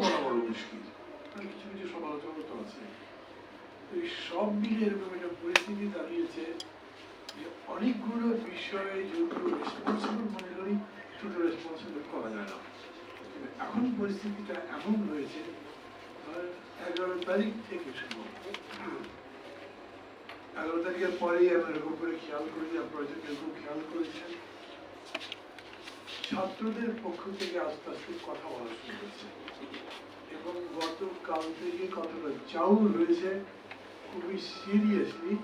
বলা বড় মুশকিল কিছু কিছু সমালোচনা তো আছে। এই সব মিলে এরকম একটা পরিস্থিতি দাঁড়িয়েছে যে অনেকগুলো বিষয়ে যেহেতু রেসপন্সিবল মনে করি, শুধু রেসপন্সিবল করা যায় না। এখন পরিস্থিতিটা এমন হয়েছে এগারো তারিখ থেকে শুরু এগারো তারিখের পরেই আমি এরকম করে খেয়াল করি আপনারা যদি এরকম খেয়াল করেছেন। ছাত্রদের পক্ষ থেকে আস্তে আস্তে কথা বলা শুরু হয়েছে এবং গতকাল থেকে কথাটা চাউল হয়েছে, খুবই সিরিয়াসলি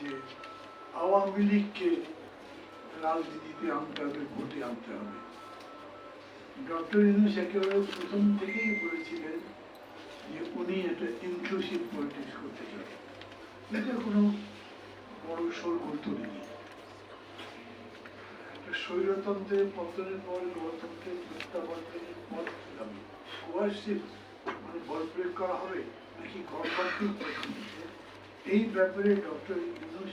যে আওয়ামী লীগকে রাজনীতিতে আনতে হবে, ভোটে আনতে হবে। ডক্টর ইউনুস একেবারে প্রথম থেকেই বলেছিলেন যে উনি একটা ইনক্লুসিভ পলিটিক্স করতে চান। এটা কোনো বড় সর নেই। স্বৈরতন্ত্রের পতনের পর গণতন্ত্রের প্রত্যাবর্তনের পর কোয়ার্সিভ মানে বল প্রয়োগ করা হবে নাকি গণতান্ত্রিক এই ব্যাপারে ডক্টর ইউনুস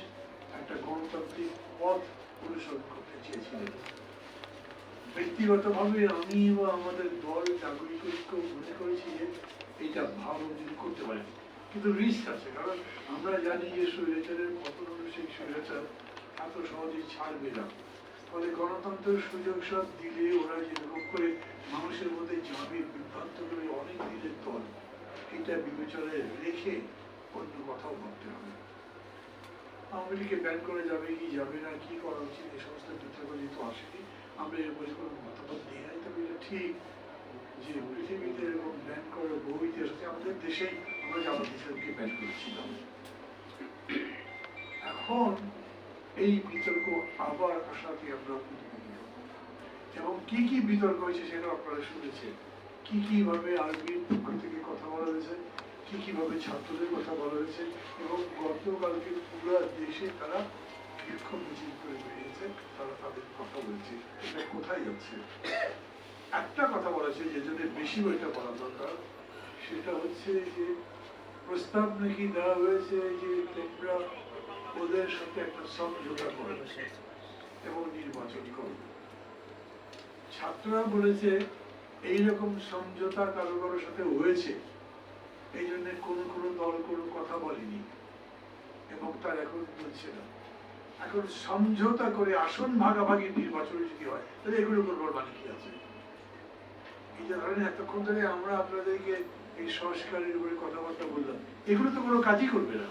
একটা গণতান্ত্রিক পথ অনুসরণ করতে চেয়েছিলেন। ব্যক্তিগতভাবে আমি বা আমাদের দল নাগরিক ঐক্য মনে করেছি যে এটা ভালো যদি করতে পারি। কিন্তু রিস্ক আছে, কারণ আমরা জানি যে স্বৈরাচারের পতন হলো সেই স্বৈরাচার, এত সহজেই ছাড়বে না। ফলে গণতন্ত্রের সুযোগ সব দিলে ওরা যেরকম করে মানুষের মধ্যে যাবে বিভ্রান্ত করে অনেক দিনের দল এটা বিবেচনায় রেখে অন্য কথাও ভাবতে হবে। আওয়ামী লীগকে ব্যান করে যাবে কি যাবে না, কি করা উচিত এই সমস্ত তথ্যগুলি তো আসেনি। আমরা এর উপরে কোনো মতামত দিয়ে নাই, তবে এটা ঠিক যে পৃথিবীতে এরকম ব্যান করার বহু ইতিহাস আছে। আমাদের দেশেই আমরা জামাত ইসলামকে ব্যান করেছিলাম। এখন এই বিতর্ক আবার আসাতে আমরা এবং কি কি বিতর্ক হয়েছে সেটা আপনারা শুনেছেন। কি কি ভাবে আর্মির পক্ষ থেকে কথা বলা হয়েছে, কি কি ভাবে ছাত্রদের কথা বলা হয়েছে, এবং গতকালকে পুরো দেশে তারা বিক্ষোভ মিছিল করে বেরিয়েছে, তারা তাদের কথা বলছে। এটা কোথায় যাচ্ছে? একটা কথা বলা হয়েছে, যে জন্য বেশি ওইটা বলা দরকার। সেটা হচ্ছে যে প্রস্তাব নাকি দেওয়া হয়েছে যে তোমরা ওদের সাথে একটা সমঝোতা করে এবং নির্বাচন করো ছাত্ররা বলেছে, এইরকম সমঝোতা কারও কারোর সাথে হয়েছে। এই জন্য কোন কোন দল কোনো কথা বলেনি এবং তার এখন বলছে না। এখন সমঝোতা করে আসন ভাগাভাগি নির্বাচন যদি হয়, তাহলে এগুলো করবার মানে কি আছে? এই যে ধরেন, এতক্ষণ ধরে আমরা আপনাদেরকে এই সংস্কারের উপরে কথাবার্তা বললাম। এগুলো তো কোনো কাজই করবে না।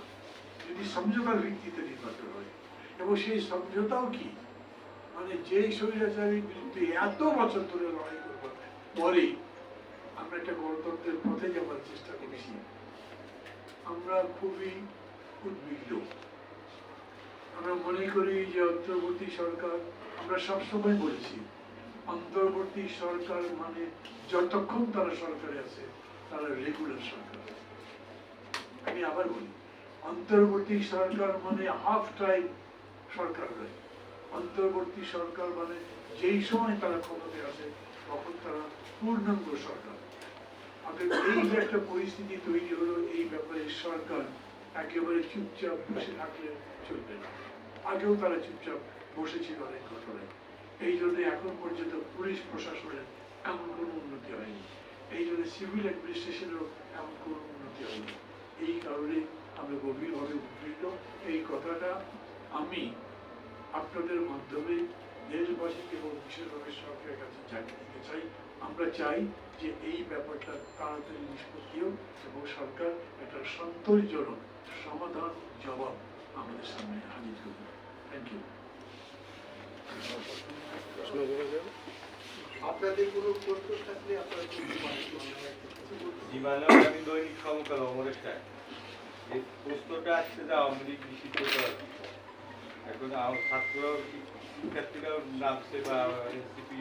যদি সমঝোতার ভিত্তিতে নির্বাচন হয়, এবং সেই সমঝোতাও কি? মানে যে স্বৈরাচারীর বিরুদ্ধে এত বছর ধরে লড়াই করবার পরে আমরা একটা গণতন্ত্রের পথে যাবার চেষ্টা করেছি। আমরা খুবই উদ্বিগ্ন। আমরা মনে করি যে অন্তর্বর্তী সরকার, আমরা সবসময় বলেছি, অন্তর্বর্তী সরকার মানে যতক্ষণ তারা সরকারে আছে, তারা রেগুলার সরকার। আমি আবার বলি অন্তর্বর্তী সরকার মানে হাফ টাইম সরকার নয় অন্তর্বর্তী সরকার মানে যেই সময় তারা ক্ষমতায় আসে, তখন তারা পূর্ণাঙ্গ সরকার। এই যে একটা পরিস্থিতি তৈরি হলো, এই ব্যাপারে সরকার একেবারে চুপচাপ বসে থাকলে চলবে না। আগেও তারা চুপচাপ বসেছিল অনেক ঘটনায়। এই জন্য এখন পর্যন্ত পুলিশ প্রশাসনের এমন কোনো উন্নতি হয়নি। এই জন্য সিভিল অ্যাডমিনিস্ট্রেশনেরও এমন কোনো উন্নতি হয়নি। এই কারণে আমরা গভীরভাবে উদ্বিগ্ন এই কথাটা আমি আপনাদের মাধ্যমে দেশবাসী এবং বিশেষভাবে সরকারের কাছে জানিয়ে দিতে চাই। আমরা চাই যে এই ব্যাপারটা তাড়াতাড়ি নিষ্পত্তি হোক এবং সরকার একটা সন্তোষজনক সমাধান জবাব আমাদের সামনে হাজির করবে থ্যাংক ইউ আপনাদের কোনো প্রশ্ন থাকলে আপনারা জীবাণু আমি দৈনিক সমকাল অমরেশ রায় প্রশ্নটা আসছে যে এখন ছাত্র শিক্ষার্থীরাও নামছে বা এনসিপি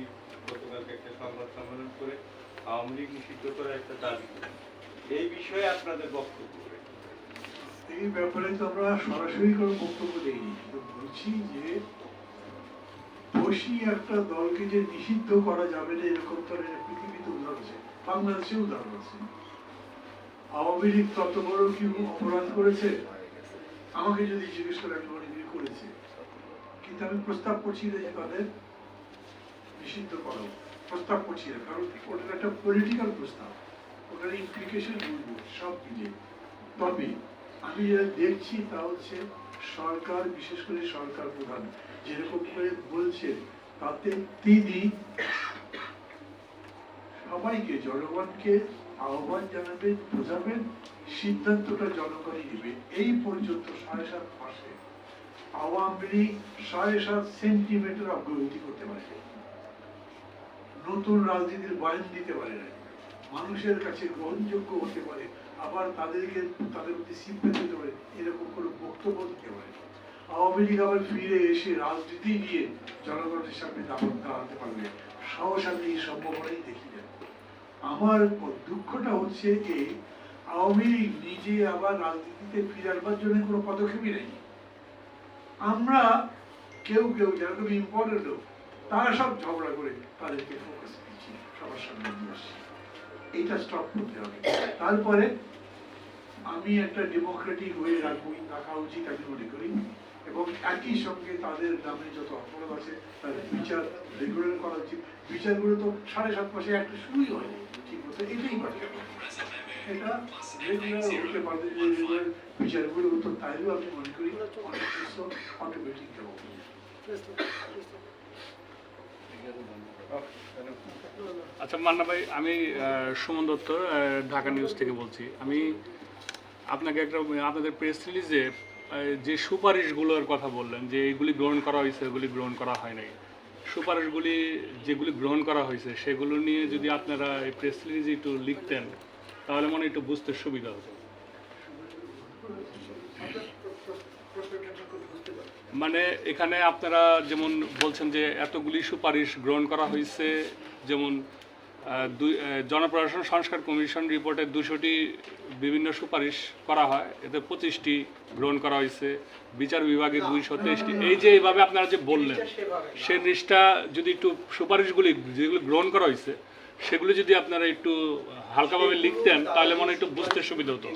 গতকালকে একটা সংবাদ সম্মেলন করে আওয়ামী লীগ নিষিদ্ধ করার একটা দাবি। এই বিষয়ে আপনাদের বক্তব্য এই ব্যাপারে তো আমরা সরাসরি কোনো বক্তব্য দিইনি বলছি যে বসি একটা দলকে যে নিষিদ্ধ করা যাবে না, এরকম তো পৃথিবীতে উদাহরণ আছে বাংলাদেশে উদাহরণ আছে। আওয়ামী লীগ তত বড় কি অপরাধ করেছে? আমাকে যদি জিজ্ঞেস করে আমি মনে করেছে। কিন্তু আমি প্রস্তাব করছি যে তাদের নিষিদ্ধ করা। প্রস্তাব করছি না, কারণ ওটা একটা পলিটিক্যাল প্রস্তাব। ওটার ইমপ্লিকেশন বলব সব মিলে। তবে আমি যেটা দেখছি তা হচ্ছে সরকার, বিশেষ করে সরকার প্রধান, যেরকম করে বলছেন তাতে তিনি সবাইকে, জনগণকে আহ্বান জানাবেন, বোঝাবেন, সিদ্ধান্তটা জনগণই নেবে। এই পর্যন্ত সাড়ে সাত মাসে আওয়ামী লীগ সাড়ে সাত সেন্টিমিটার অগ্রগতি করতে পারে নতুন রাজনীতির বয়ান দিতে পারে না মানুষের কাছে গ্রহণযোগ্য হতে পারে, আবার তাদেরকে, তাদের প্রতি সিম্পেথি হতে পারে, এরকম কোনো বক্তব্য দিতে পারে আওয়ামী লীগ আবার ফিরে এসে রাজনীতি নিয়ে জনগণের সামনে দাপট দাঁড়াতে পারবে। সহসা আমি এই সম্ভাবনাই দেখি। আমার দুঃখটা হচ্ছে এই আওয়ামী লীগ নিজে আবার রাজনীতিতে ফিরে আসবার জন্য কোনো পদক্ষেপই নেই আমরা কেউ কেউ যারা খুব ইম্পর্টেন্ট লোক, তারা সব ঝগড়া করে তাদেরকে ফোকাস দিচ্ছি সবার সামনে নিয়ে আসছি। এইটা স্টপ করতে হবে। তারপরে আমি একটা ডেমোক্রেটিক হয়ে রাখবই রাখা উচিত আমি মনে করি। এবং একই সঙ্গে তাদের নামে যত অপরাধ আছে, তাদের বিচার রেগুলার করা উচিত। বিচারগুলো তো সাড়ে সাত মাসে একটা শুরুই হয়নি ঠিক মতো এটাই বাকি এটা রেগুলার হতে রেগুলার বিচারগুলো হতো তাইলেও আমি মনে করি অটোমেটিক দেবো আচ্ছা মান্না ভাই, আমি সুমন দত্ত ঢাকা নিউজ থেকে বলছি। আমি আপনাকে একটা, আপনাদের প্রেস রিলিজে যে সুপারিশগুলোর কথা বললেন, যে এইগুলি গ্রহণ করা হয়েছে, এগুলি গ্রহণ করা হয় নাই। সুপারিশগুলি যেগুলি গ্রহণ করা হয়েছে, সেগুলো নিয়ে যদি আপনারা এই প্রেস রিলিজে একটু লিখতেন, তাহলে মনে একটু বুঝতে সুবিধা হতো। মানে এখানে আপনারা যেমন বলছেন যে এতগুলি সুপারিশ গ্রহণ করা হয়েছে, যেমন দুই জনপ্রশাসন সংস্কার কমিশন রিপোর্টে দুশোটি বিভিন্ন সুপারিশ করা হয়। এতে পঁচিশটি গ্রহণ করা হয়েছে। বিচার বিভাগে দুইশো তেইশটি। এই যে এইভাবে আপনারা যে বললেন জিনিসটা সেভাবে না। সেই জিনিসটা যদি একটু সুপারিশগুলি যেগুলো গ্রহণ করা হয়েছে, সেগুলো যদি আপনারা একটু হালকাভাবে লিখতেন, তাহলে মনে একটু বুঝতে সুবিধা হতো।